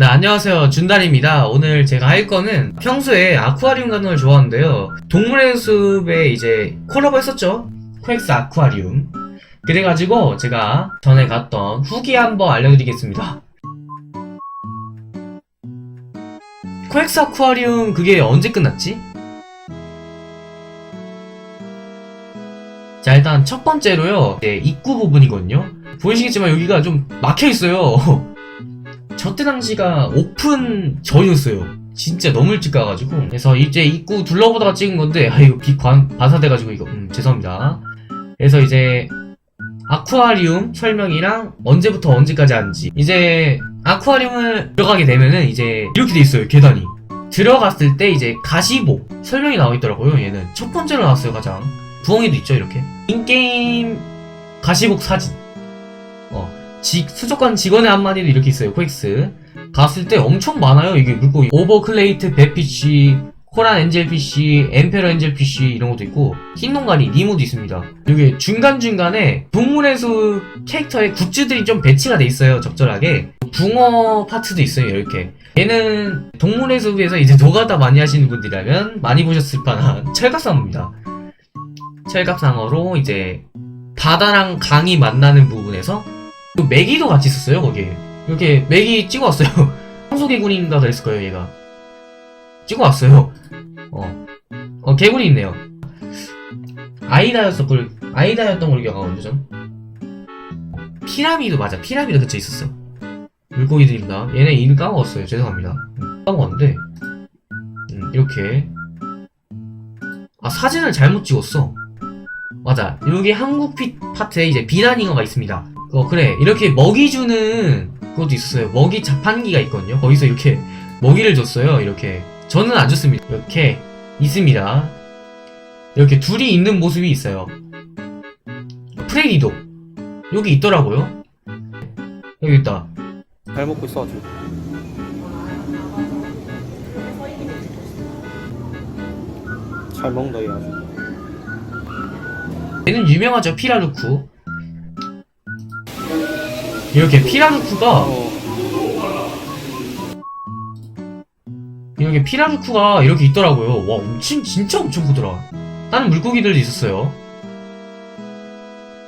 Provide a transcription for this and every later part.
네, 안녕하세요. 준달입니다. 오늘 제가 할 거는 평소에 아쿠아리움 가는 걸 좋아하는데요. 동물의 숲에 이제 콜라보 했었죠? 코엑스 아쿠아리움. 그래가지고 제가 전에 갔던 후기 한번 알려드리겠습니다. 코엑스 아쿠아리움 그게 언제 끝났지? 자, 일단 첫 번째로요. 네, 입구 부분이거든요. 보이시겠지만 여기가 좀 막혀있어요. 저 때 당시가 오픈 전이었어요. 진짜 너무 일찍 가가지고. 그래서 이제 입구 둘러보다가 찍은 건데, 아, 이거 빛 관, 반사돼가지고 이거, 음, 죄송합니다. 그래서 이제, 아쿠아리움 설명이랑 언제부터 언제까지 하는지. 이제, 아쿠아리움을 들어가게 되면은 이제, 이렇게 돼 있어요, 계단이. 들어갔을 때 이제, 가시복. 설명이 나와 있더라고요, 얘는. 첫 번째로 나왔어요, 가장. 부엉이도 있죠, 이렇게. 인게임 가시복 사진. 어. 직, 수족관 직원의 한마디도 이렇게 있어요, 코엑스. 갔을 때 엄청 많아요, 이게 물고기. 오버클레이트 베피쉬, 코란 엔젤피쉬, 엠페러 엔젤피쉬 이런 것도 있고, 흰 농가니, 니모도 있습니다. 여기 중간중간에 동물의 숲 캐릭터의 굿즈들이 좀 배치가 돼 있어요, 적절하게. 붕어 파트도 있어요, 이렇게. 얘는 동물의 숲에서 이제 노가다 많이 하시는 분들이라면 많이 보셨을 만한 철갑상어입니다. 철갑상어로 이제 바다랑 강이 만나는 부분에서 그 메기도 같이 있었어요 거기에. 이렇게 메기 찍어왔어요. 청소개구리인가 그랬을 거예요 얘가. 찍어왔어요. 어, 어 개구리 있네요. 아이다였던 걸 아이다였던 걸로 기억하거든요 전 피라미드 맞아. 피라미드 그쵸 있었어. 물고기들입니다 얘네 이름 까먹었어요. 죄송합니다. 음, 까먹었는데. 음, 이렇게. 아 사진을 잘못 찍었어. 맞아. 여기 한국 피 파트에 이제 비난잉어가 있습니다 어 그래. 이렇게 먹이 주는 그것도 있었어요. 먹이 자판기가 있거든요. 거기서 이렇게 먹이를 줬어요. 이렇게. 저는 안 줬습니다. 이렇게 있습니다. 이렇게 둘이 있는 모습이 있어요. 프레디도. 여기 있더라고요. 여기 있다. 잘 먹고 있어가지고. 잘 먹는다 얘 아주. 얘는 유명하죠. 피라루쿠 이렇게 피라루쿠가 어 이렇게 피라루쿠가 이렇게 있더라고요. 와, 엄청, 진짜 엄청 크더라. 다른 물고기들도 있었어요.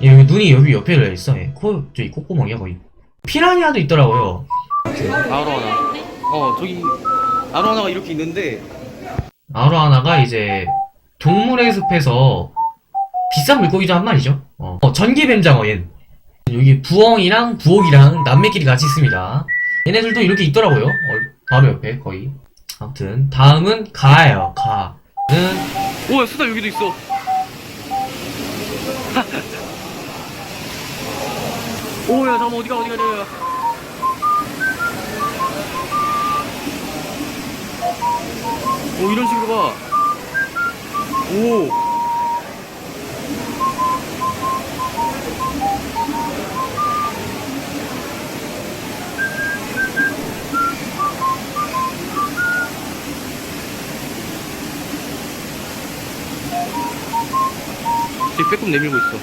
얘 여기 눈이 여기 옆에 있어. 얘. 코, 저기 콧구멍이야, 거의. 피라니아도 있더라고요. 아로하나 어 저기 아로하나가 이렇게 있는데 아로하나가 이제 동물의 숲에서 비싼 물고기죠, 한 마리죠. 어, 어, 전기뱀장어, 얘. 여기 부엉이랑 부옥이랑 남매끼리 같이 있습니다. 얘네들도 이렇게 있더라고요. 어, 바로 옆에, 거의. 아무튼, 다음은 가예요, 가. 는 오야 수달 여기도 있어 오야 잠깐만 어디가 어디가 어디가 오 이런 식으로 가 오 지금 빼꼼 내밀고 있어.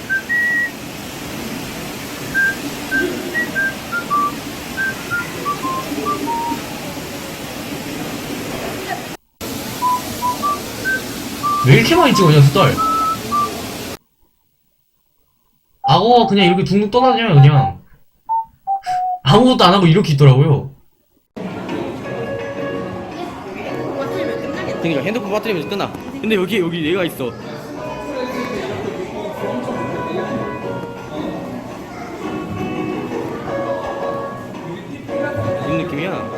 왜 이렇게 많이 찍어, 녀석 딸? 악어가 그냥 이렇게 둥둥 떠다녀요, 그냥. 아무것도 안 하고 이렇게 있더라고요. 그러니까 핸드폰 빠뜨리면 끝나. 근데 여기 여기 얘가 있어. 느낌이야?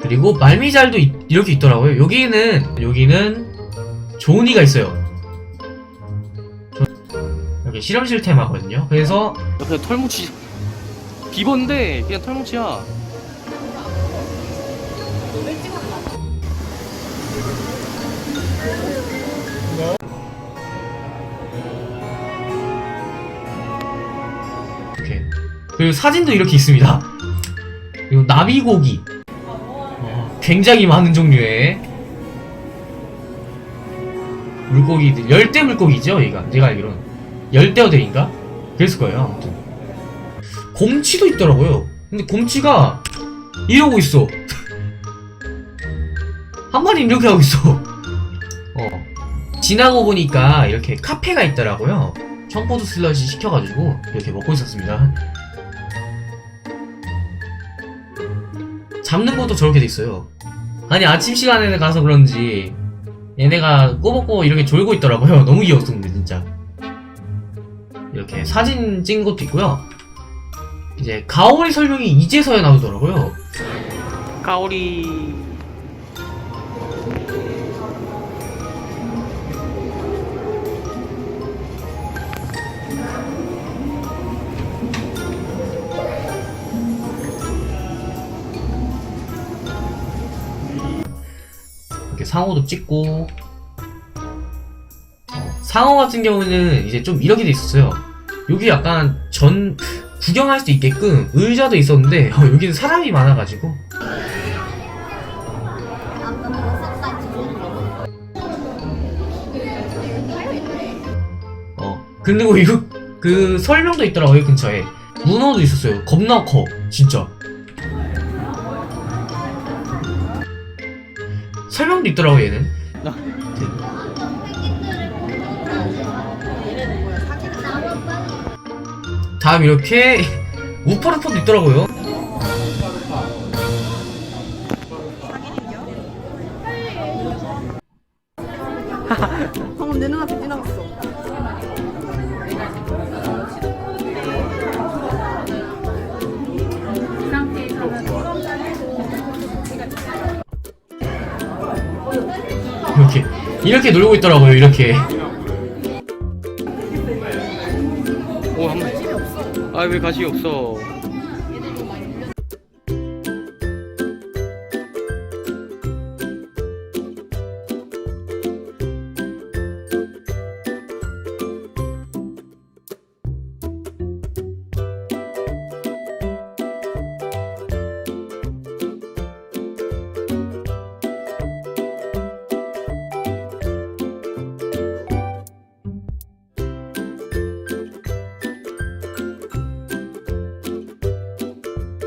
그리고 말미잘도 이- 이렇게 있더라고요. 여기는, 여기는 조은이가 있어요. 조- 여기 실험실 테마거든요. 그래서 야, 그냥 털뭉치 비번데 그냥 털뭉치야. 그리고 사진도 이렇게 있습니다. 그리고 나비고기. 어, 굉장히 많은 종류의 물고기들. 열대 물고기죠, 얘가. 제가 알기로는. 열대어들인가? 그랬을 거예요, 아무튼. 곰치도 있더라고요. 근데 곰치가 이러고 있어. 한 마리 이렇게 하고 있어. 어. 지나고 보니까 이렇게 카페가 있더라고요. 청포도 슬러시 시켜가지고 이렇게 먹고 있었습니다. 잡는 것도 저렇게 돼 있어요. 아니 아침 시간에 가서 그런지 얘네가 꼬박꼬박 이렇게 졸고 있더라고요. 너무 귀여웠어 근데 진짜. 이렇게 사진 찍은 것도 있고요. 이제 가오리 설명이 이제서야 나오더라고요. 가오리 상어도 찍고 어, 상어 같은 경우는 이제 좀 이렇게 돼 있었어요. 여기 약간 전 구경할 수 있게끔 의자도 있었는데 어, 여기는 사람이 많아가지고 어 그리고 이거 그 설명도 있더라고요 근처에 문어도 있었어요. 겁나 커 진짜. 설명도 있더라고 얘는. 다음 이렇게 우퍼르퍼도 있더라고요. 방금 내 눈앞에 지나갔어. 이렇게 이렇게 놀고 있더라고요. 이렇게 오한아왜 가시 없어